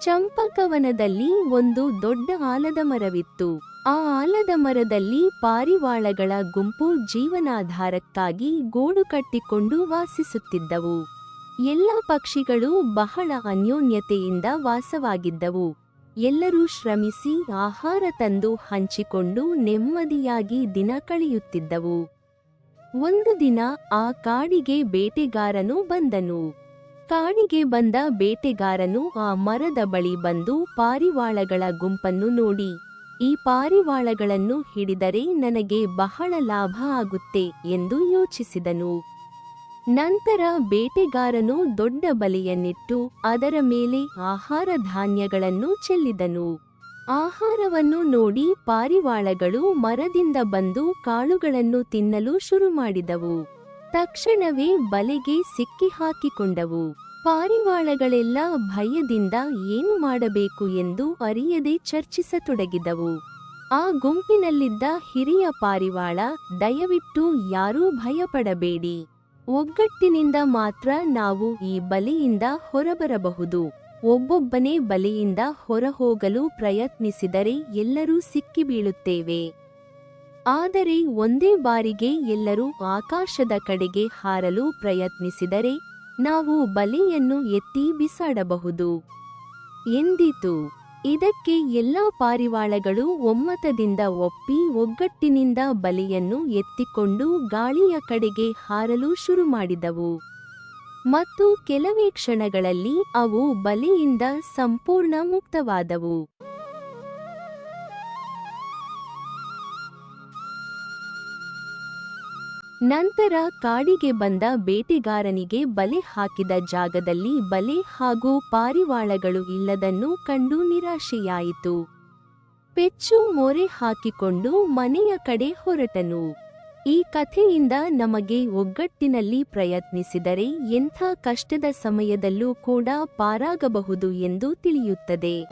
ಚಂಪಕವನದಲ್ಲಿ ಒಂದು ದೊಡ್ಡ ಆಲದ ಮರವಿತ್ತು. ಆ ಆಲದ ಮರದಲ್ಲಿ ಪಾರಿವಾಳಗಳ ಗುಂಪು ಜೀವನಾಧಾರಕ್ಕಾಗಿ ಗೂಡು ಕಟ್ಟಿಕೊಂಡು ವಾಸಿಸುತ್ತಿದ್ದವು. ಎಲ್ಲ ಪಕ್ಷಿಗಳು ಬಹಳ ಅನ್ಯೋನ್ಯತೆಯಿಂದ ವಾಸವಾಗಿದ್ದವು. ಎಲ್ಲರೂ ಶ್ರಮಿಸಿ ಆಹಾರ ತಂದು ಹಂಚಿಕೊಂಡು ನೆಮ್ಮದಿಯಾಗಿ ದಿನ ಕಳೆಯುತ್ತಿದ್ದವು. ಒಂದು ದಿನ ಆ ಕಾಡಿಗೆ ಬೇಟೆಗಾರನು ಬಂದನು. ಕಾಡಿಗೆ ಬಂದ ಬೇಟೆಗಾರನು ಆ ಮರದ ಬಳಿ ಬಂದು ಪಾರಿವಾಳಗಳ ಗುಂಪನ್ನು ನೋಡಿ, ಈ ಪಾರಿವಾಳಗಳನ್ನು ಹಿಡಿದರೆ ನನಗೆ ಬಹಳ ಲಾಭ ಆಗುತ್ತೆ ಎಂದು ಯೋಚಿಸಿದನು. ನಂತರ ಬೇಟೆಗಾರನು ದೊಡ್ಡ ಬಲೆಯನ್ನಿಟ್ಟು ಅದರ ಮೇಲೆ ಆಹಾರ ಧಾನ್ಯಗಳನ್ನು ಚೆಲ್ಲಿದನು. ಆಹಾರವನ್ನು ನೋಡಿ ಪಾರಿವಾಳಗಳು ಮರದಿಂದ ಬಂದು ಕಾಳುಗಳನ್ನು ತಿನ್ನಲು ಶುರು ಮಾಡಿದವು. ತಕ್ಷಣವೇ ಬಲೆಗೆ ಸಿಕ್ಕಿ ಹಾಕಿಕೊಂಡವು. ಪಾರಿವಾಳಗಳೆಲ್ಲ ಭಯದಿಂದ ಏನು ಮಾಡಬೇಕು ಎಂದು ಅರಿಯದೆ ಚರ್ಚಿಸತೊಡಗಿದವು. ಆ ಗುಂಪಿನಲ್ಲಿದ್ದ ಹಿರಿಯ ಪಾರಿವಾಳ ದಯವಿಟ್ಟು ಯಾರೂ ಭಯಪಡಬೇಡಿ. ಒಗ್ಗಟ್ಟಿನಿಂದ ಮಾತ್ರ ನಾವು ಈ ಬಲಿಯಿಂದ ಹೊರಬರಬಹುದು. ಒಬ್ಬೊಬ್ಬನೇ ಬಲಿಯಿಂದ ಹೊರಹೋಗಲು ಪ್ರಯತ್ನಿಸಿದರೆ ಎಲ್ಲರೂ ಸಿಕ್ಕಿಬೀಳುತ್ತೇವೆ. ಆದರೆ ಒಂದೇ ಬಾರಿಗೆ ಎಲ್ಲರೂ ಆಕಾಶದ ಕಡೆಗೆ ಹಾರಲು ಪ್ರಯತ್ನಿಸಿದರೆ ನಾವು ಬಲೆಯನ್ನು ಎತ್ತಿ ಬಿಸಾಡಬಹುದು. ಎಂದಿತು? ಇದಕ್ಕೆ ಎಲ್ಲ ಪಾರಿವಾಳಗಳು ಒಮ್ಮತದಿಂದ ಒಪ್ಪಿ ಒಗ್ಗಟ್ಟಿನಿಂದ ಬಲಿಯನ್ನು ಎತ್ತಿಕೊಂಡು ಗಾಳಿಯ ಕಡೆಗೆ ಹಾರಲು ಶುರು ಮಾಡಿದವು ಮತ್ತು ಕೆಲವೇ ಕ್ಷಣಗಳಲ್ಲಿ ಅವು ಬಲೆಯಿಂದ ಸಂಪೂರ್ಣ ಮುಕ್ತವಾದವು. ನಂತರ ಕಾಡಿಗೆ ಬಂದ ಬೇಟೆಗಾರನಿಗೆ ಬಲೆ ಹಾಕಿದ ಜಾಗದಲ್ಲಿ ಬಲೆ ಹಾಗೂ ಪಾರಿವಾಳಗಳು ಇಲ್ಲದನ್ನು ಕಂಡು ನಿರಾಶೆಯಾಯಿತು. ಪೆಚ್ಚು ಮೊರೆ ಹಾಕಿಕೊಂಡು ಮನೆಯ ಕಡೆ ಹೊರಟನು. ಈ ಕಥೆಯಿಂದ ನಮಗೆ ಒಗ್ಗಟ್ಟಿನಲ್ಲಿ ಪ್ರಯತ್ನಿಸಿದರೆ ಎಂಥ ಕಷ್ಟದ ಸಮಯದಲ್ಲೂ ಕೂಡ ಪಾರಾಗಬಹುದು ಎಂದು ತಿಳಿಯುತ್ತದೆ.